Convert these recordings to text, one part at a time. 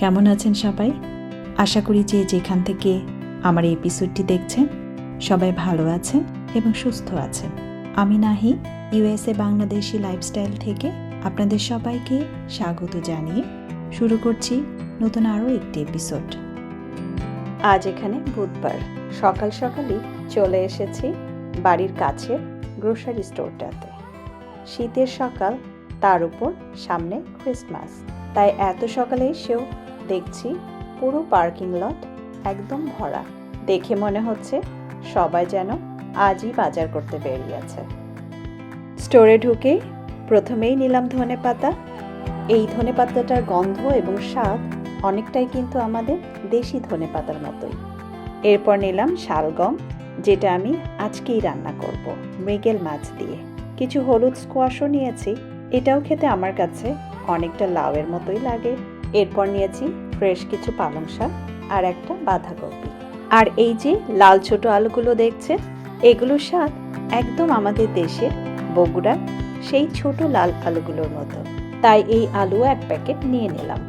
কেমন আছেন সবাই? আশা করি যে যেখান থেকে আমার এই এপিসোডটি দেখছেন, সবাই ভালো আছেন এবং সুস্থ আছেন। আমি নাহি ইউএসএ বাংলাদেশি লাইফস্টাইল থেকে আপনাদের সবাইকে স্বাগত জানিয়ে শুরু করছি নতুন আরও একটি এপিসোড আজ এখানে বুধবার, সকাল সকালই চলে এসেছি বাড়ির কাছে গ্রোসারি স্টোরটাতে শীতের সকাল, তার উপর সামনে ক্রিসমাস তাই এত সকালে এসেও দেখছি পুরো পার্কিং লট একদম ভরা। দেখে মনে হচ্ছে সবাই যেন আজই বাজার করতে বেরিয়েছে। স্টোরে ঢুকে প্রথমেই নিলাম ধনে পাতা। এই ধনে পাতাটার গন্ধ এবং স্বাদ অনেকটাই কিন্তু আমাদের দেশি ধনে পাতার মতোই। এরপর নিলাম শালগম, যেটা আমি আজকেই রান্না করব মৃগেল মাছ দিয়ে। কিছু হলুদ স্কোয়াশও নিয়েছি। এটাও খেতে আমার কাছে অনেকটা লাউয়ের মতোই লাগে। এরপর নিয়েছি ফ্রেশ কিছু পালং শাক আর একটা বাঁধাকপি। আর এই যে লাল ছোট আলুগুলো দেখছেন এগুলোর স্বাদ একদম আমাদের দেশের বগুড়া সেই ছোট লাল আলুগুলোর মতো। তাই এই আলু এক প্যাকেট নিয়ে নিলাম।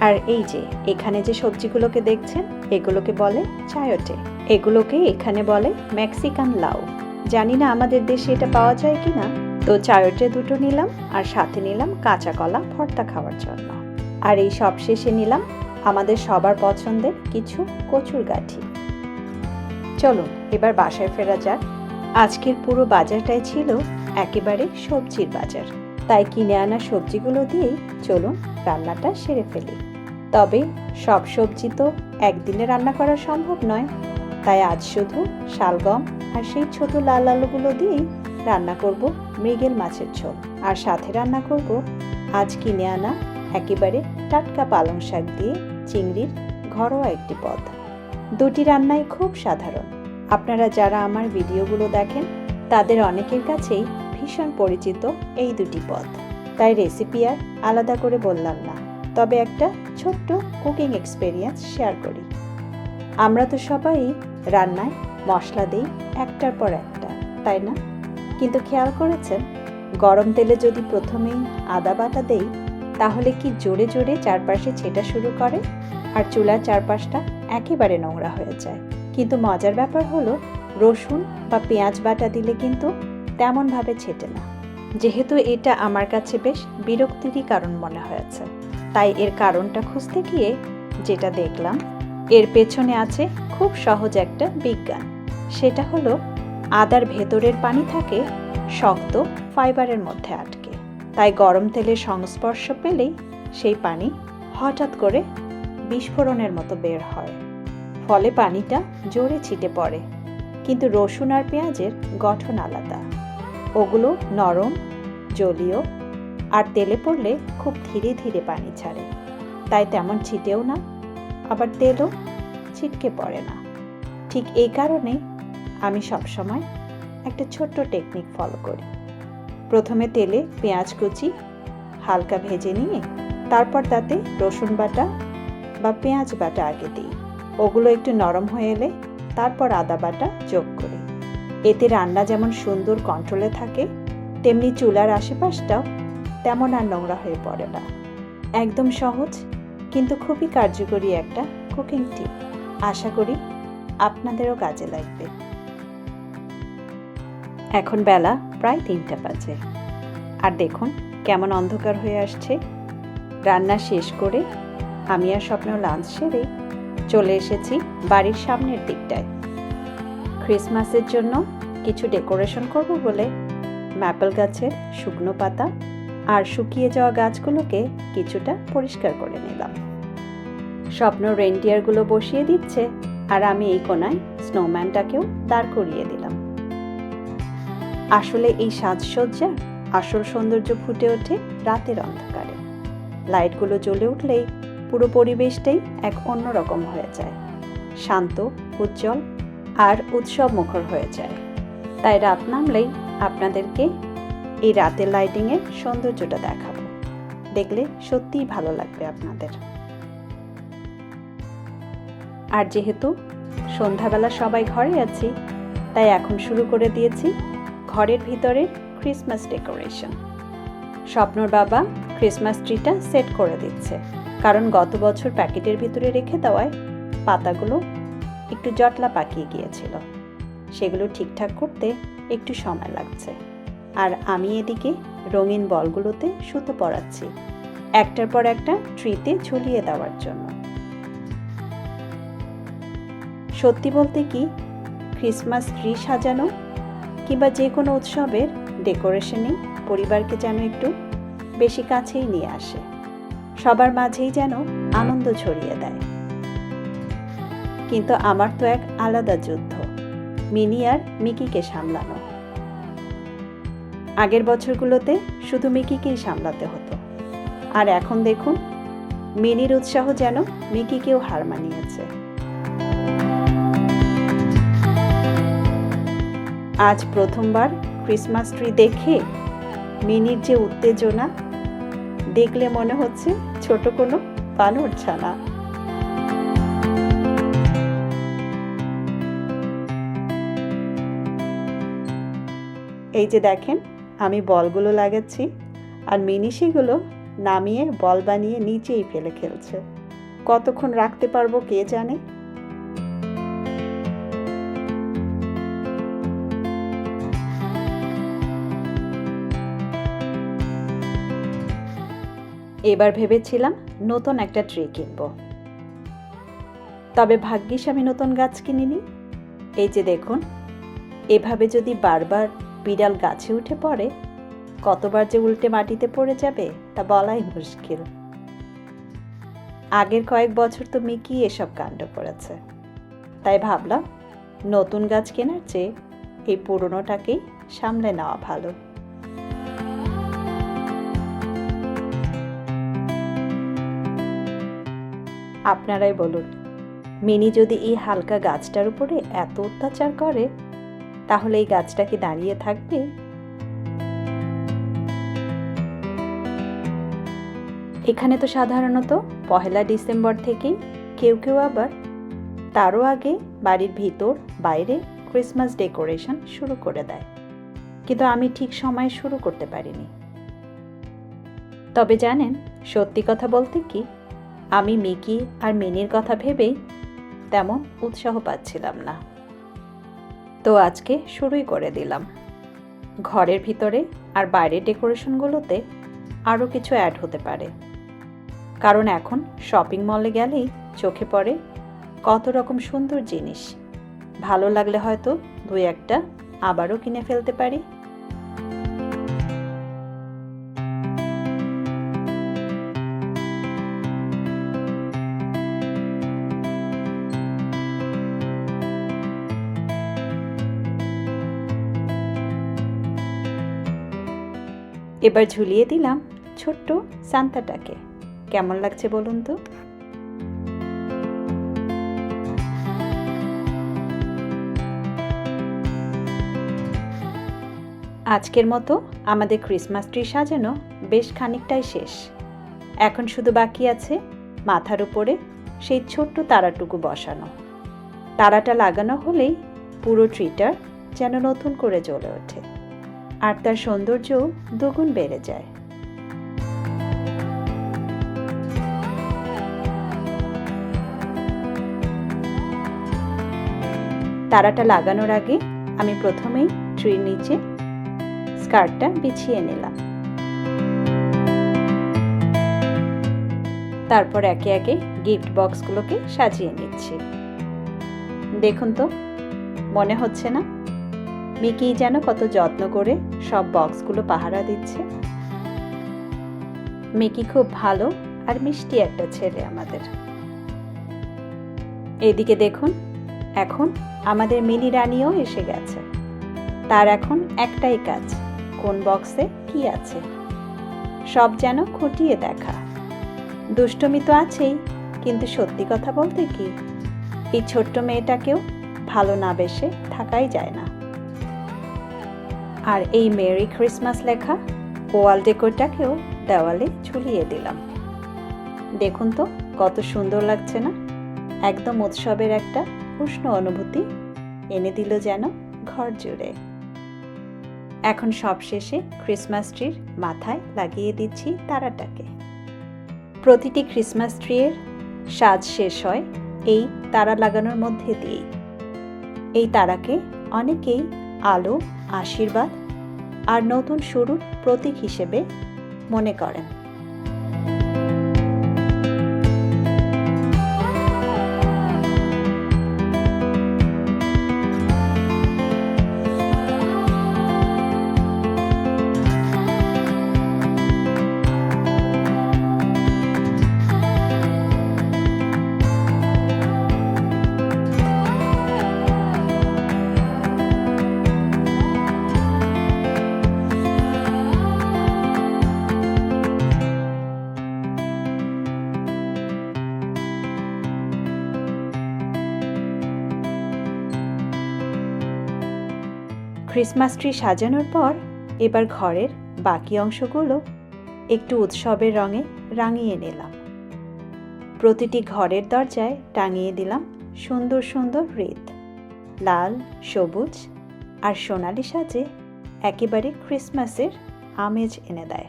আর এই যে এখানে যে সবজিগুলোকে দেখছেন, এগুলোকে বলে চায়োটে। এগুলোকে এখানে বলে মেক্সিকান লাউ। জানি না আমাদের দেশে এটা পাওয়া যায় কি না তো চায়োটে দুটো নিলাম আর সাথে নিলাম কাঁচা কলা ভর্তা খাওয়ার জন্য। আর এই সব শেষে নিলাম আমাদের সবার পছন্দের কিছু কচুর গাঠি। চলুন, এবার বাসায় ফেরা যাক। আজকের পুরো বাজারটাই ছিল একেবারে সবজির বাজার। তাই কিনে আনা সবজিগুলো দিয়েই চলুন রান্নাটা সেরে ফেলি। তবে সব সবজি তো একদিনে রান্না করা সম্ভব নয়। তাই আজ শুধু শালগম আর সেই ছোট লাল আলুগুলো দিয়েই রান্না করব মৃগেল মাছের ঝোল। আর সাথে রান্না করব আজ কিনে আনা একেবারে টাটকা পালং শাক দিয়ে চিংড়ির ঘরোয়া একটি পদ। দুটি রান্নাই খুব সাধারণ। আপনারা যারা আমার ভিডিওগুলো দেখেন, তাদের অনেকের কাছেই ভীষণ পরিচিত এই দুটি পদ। তাই রেসিপি আর আলাদা করে বললাম না, তবে একটা ছোট্ট কুকিং এক্সপেরিয়েন্স শেয়ার করি। আমরা তো সবাই রান্নায় মশলা দিই একটার পর একটা, তাই না? কিন্তু খেয়াল করেছেন, গরম তেলে যদি প্রথমেই আদা বাটা দেই তাহলে কি জোরে জোরে চারপাশে ছেটা শুরু করে? আর চুলার চারপাশটা একেবারে নোংরা হয়ে যায়। কিন্তু মজার ব্যাপার হলো, রসুন বা পেঁয়াজ বাটা দিলে কিন্তু তেমনভাবে ছেটে না। যেহেতু এটা আমার কাছে বেশ বিরক্তিরই কারণ মনে হয়েছে। তাই এর কারণটা খুঁজতে গিয়ে যেটা দেখলাম, এর পেছনে আছে খুব সহজ একটা বিজ্ঞান। সেটা হলো, আদার ভেতরের পানি থাকে শক্ত ফাইবারের মধ্যে আটকে। তাই গরম তেলের সংস্পর্শ পেলেই সেই পানি হঠাৎ করে বিস্ফোরণের মতো বের হয়। ফলে পানিটা জোরে ছিটে পড়ে। কিন্তু রসুন আর পেঁয়াজের গঠন আলাদা। ওগুলো নরম, জলীয় আর তেলে পড়লে খুব ধীরে ধীরে পানি ছাড়ে। তাই তেমন ছিটেও না, আবার তেলও ছিটকে পড়ে না। ঠিক এই কারণেই আমি সবসময় একটা ছোট্ট টেকনিক ফলো করি। প্রথমে তেলে পেঁয়াজ কুচি, হালকা ভেজে নিয়ে তারপর তাতে রসুন বাটা বা পেঁয়াজ বাটা আগে দিই। ওগুলো একটু নরম হয়ে এলে তারপর আদা বাটা যোগ করি। এতে রান্না যেমন সুন্দর কন্ট্রোলে থাকে, তেমনি চুলার আশেপাশটাও তেমন আর নোংরা হয়ে পড়ে না। একদম সহজ, কিন্তু খুবই কার্যকরী একটা কুকিং টিপ আশা করি আপনাদেরও কাজে লাগবে। এখন বেলা প্রায় তিনটা বাজে। আর দেখুন, কেমন অন্ধকার হয়ে আসছে। রান্না শেষ করে আমি আর স্বপ্ন লাঞ্চ সেরে চলে এসেছি বাড়ির সামনের দিকটায়। ক্রিসমাসের জন্য কিছু ডেকোরেশন করব বলে ম্যাপেল গাছের শুকনো পাতা আর শুকিয়ে যাওয়া গাছগুলোকে কিছুটা পরিষ্কার করে নিলাম। স্বপ্ন রেন্ডিয়ারগুলো বসিয়ে দিচ্ছে আর আমি এই কোনায় স্নোম্যানটাকেও দাঁড় করিয়ে দিলাম। আসলে এই সাজসজ্জার আসল সৌন্দর্য ফুটে ওঠে রাতের অন্ধকারে। লাইটগুলো জ্বলে উঠলেই পুরো পরিবেশটাই এক অন্যরকম হয়ে যায়। শান্ত, উজ্জ্বল আর উৎসব মুখর হয়ে যায়। তাই রাত নামলেই আপনাদেরকে এই রাতের লাইটিংয়ের সৌন্দর্যটা দেখাবো। দেখলে সত্যিই ভালো লাগবে আপনাদের। আর যেহেতু সন্ধ্যাবেলা সবাই ঘরে আছি, তাই এখন শুরু করে দিয়েছি ঘরের ভিতরে ক্রিসমাস ডেকোরেশন স্বপ্নর বাবা ক্রিসমাস ট্রিটা সেট করে দিচ্ছে। কারণ গত বছর প্যাকেটের ভিতরে রেখে দেওয়ায় পাতাগুলো একটু জটলা পাকিয়ে গিয়েছিল। সেগুলো ঠিকঠাক করতে একটু সময় লাগছে। আর আমি এদিকে রঙিন বলগুলোতে সুতো পরাচ্ছি, একটার পর একটা ট্রিতে ঝুলিয়ে দেওয়ার জন্য। সত্যি বলতে কি ক্রিসমাস ট্রি সাজানো কিংবা যে কোনো উৎসবের ডেকোরেশনে পরিবারকে যেন একটু বেশি কাছেই নিয়ে আসে। সবার মাঝেই যেন আনন্দ ছড়িয়ে দেয়। কিন্তু আমার তো এক আলাদা যুদ্ধ, মিনি আর মিকিকে সামলানো। আগের বছরগুলোতে শুধু মিকিকেই সামলাতে হতো। আর এখন দেখুন, মিনির উৎসাহ যেন মিকিকেও হার মানিয়েছে। আজ প্রথমবার ক্রিসমাস ট্রি দেখে মিনির যে উত্তেজনা, দেখলে মনে হচ্ছে ছোট কোনো বানর ছানা। এই যে দেখেন, আমি বলগুলো লাগাচ্ছি আর মিনি সেগুলো নামিয়ে বল বানিয়ে নিচেই ফেলে খেলছে। কতক্ষণ রাখতে পারব কে জানে? এবার ভেবেছিলাম নতুন একটা ট্রি কিনব। তবে ভাগ্যিস আমি নতুন গাছ কিনিনি। এই যে দেখুন, এভাবে যদি বারবার বিড়াল গাছে উঠে পড়ে, কতবার যে উল্টে মাটিতে পড়ে যাবে তা বলাই মুশকিল। আগের কয়েক বছর তো মিকি এসব কাণ্ড করেছে। তাই ভাবলাম, নতুন গাছ কেনার চেয়ে এই পুরনোটাকেই সামলে নেওয়া ভালো। আপনারাই বলুন। মিনি যদি এই হালকা গাছটার উপরে এত অত্যাচার করে, তাহলে এই গাছটা কি দাঁড়িয়ে থাকবে? এখানে তো সাধারণত পহেলা ডিসেম্বর থেকেই কেউ কেউ আবার তারও আগে বাড়ির ভিতর, বাইরে ক্রিসমাস ডেকোরেশন শুরু করে দেয়। কিন্তু আমি ঠিক সময়ে শুরু করতে পারিনি। তবে জানেন, সত্যি কথা বলতে কি আমি মিকি আর মিনির কথা ভেবেই তেমন উৎসাহ পাচ্ছিলাম না। তো আজকে শুরুই করে দিলাম। ঘরের ভিতরে আর বাইরের ডেকোরেশনগুলোতে আরও কিছু অ্যাড হতে পারে। কারণ এখন শপিং মলে গেলেই চোখে পড়ে কত রকম সুন্দর জিনিস। ভালো লাগলে হয়তো দুই একটা আবারও কিনে ফেলতে পারি। এবার ঝুলিয়ে দিলাম ছোট্ট সান্তাটাকে। কেমন লাগছে বলুন তো? আজকের মতো আমাদের ক্রিসমাস ট্রি সাজানো বেশ খানিকটাই শেষ। এখন শুধু বাকি আছে মাথার উপরে সেই ছোট্ট তারাটুকু বসানো। তারাটা লাগানো হলেই পুরো ট্রিটার যেন নতুন করে জ্বলে ওঠে। আর তার সৌন্দর্য দ্বিগুণ বেড়ে যায়। তারাটা লাগানোর আগে আমি প্রথমেই ট্রির নিচে স্কার্টটা বিছিয়ে নিলাম। তারপর একে একে গিফট বক্সগুলোকে সাজিয়ে নিচ্ছি। দেখুন তো, মনে হচ্ছে না? মিকি যেন কত যত্ন করে সব বক্সগুলো পাহারা দিচ্ছে। মিকি খুব ভালো আর মিষ্টি একটা ছেলে আমাদের। এদিকে দেখুন, এখন আমাদের মিনি রানীও এসে গেছে। তার এখন একটাই কাজ, কোন বক্সে কি আছে। সব যেন খুঁটিয়ে দেখা। দুষ্টমি তো আছেই, কিন্তু সত্যি কথা বলতে কি? এই ছোট্ট মেয়েটাকেও ভালো না বেসে থাকাই যায় না। আর এই মেরি ক্রিসমাস লেখা ওয়াল ডেকোরটাকেও দেওয়ালে ঝুলিয়ে দিলাম। দেখুন তো, কত সুন্দর লাগছে না? একদম উৎসবের একটা উষ্ণ অনুভূতি এনে দিল যেন ঘর জুড়ে। এখন সবশেষে ক্রিসমাস ট্রির মাথায় লাগিয়ে দিচ্ছি তারাটাকে। প্রতিটি ক্রিসমাস ট্রিয়ের সাজ শেষ হয় এই তারা লাগানোর মধ্যে দিয়েই। এই তারাকে অনেকেই আলো আশীর্বাদ আর নতুন শুরুর প্রতীক হিসেবে মনে করেন। ক্রিসমাস ট্রি সাজানোর পর, এবার ঘরের বাকি অংশগুলো একটু উৎসবের রঙে রাঙিয়ে নিলাম। প্রতিটি ঘরের দরজায় টাঙিয়ে দিলাম সুন্দর সুন্দর রেত। লাল, সবুজ আর সোনালি সাজে একেবারে ক্রিসমাসের আমেজ এনে দেয়।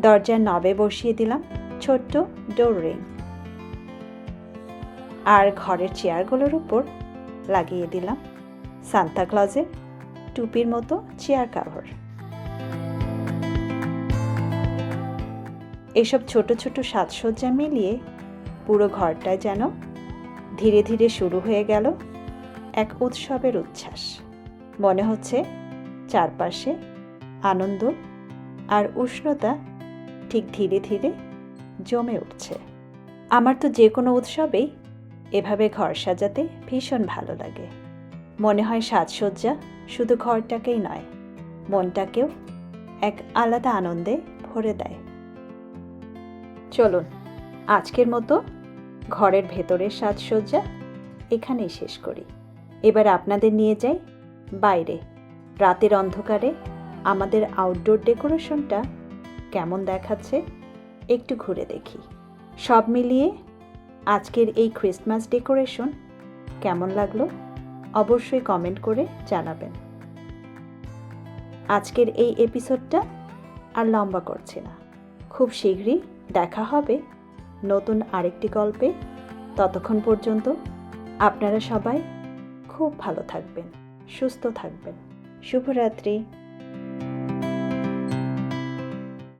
দরজার নবে বসিয়ে দিলাম ছোট্ট ডোর রিং। আর ঘরের চেয়ারগুলোর উপর লাগিয়ে দিলাম। সান্তাক্লজের টুপির মতো চেয়ার কাভার। এসব ছোট ছোট সাজসজ্জা মিলিয়ে পুরো ঘরটায় যেন ধীরে ধীরে শুরু হয়ে গেল এক উৎসবের উচ্ছ্বাস। মনে হচ্ছে চারপাশে আনন্দ আর উষ্ণতা ঠিক ধীরে ধীরে জমে উঠছে। আমার তো যে কোনো উৎসবেই এভাবে ঘর সাজাতে ভীষণ ভালো লাগে। মনে হয় সাজসজ্জা শুধু ঘরটাকেই নয়, মনটাকেও এক আলাদা আনন্দে ভরে দেয়। চলুন, আজকের মতো ঘরের ভেতরের সাজসজ্জা এখানেই শেষ করি। এবার আপনাদের নিয়ে যাই বাইরে। রাতের অন্ধকারে আমাদের আউটডোর ডেকোরেশনটা কেমন দেখাচ্ছে একটু ঘুরে দেখি। সব মিলিয়ে আজকের এই ক্রিসমাস ডেকোরেশন কেমন লাগল? অবশ্যই কমেন্ট করে জানাবেন। আজকের এই এপিসোডটা আর লম্বা করছে না। খুব শীঘ্রই দেখা হবে নতুন আরেকটি গল্পে। ততক্ষণ পর্যন্ত আপনারা সবাই খুব ভালো থাকবেন, সুস্থ থাকবেন। শুভরাত্রি।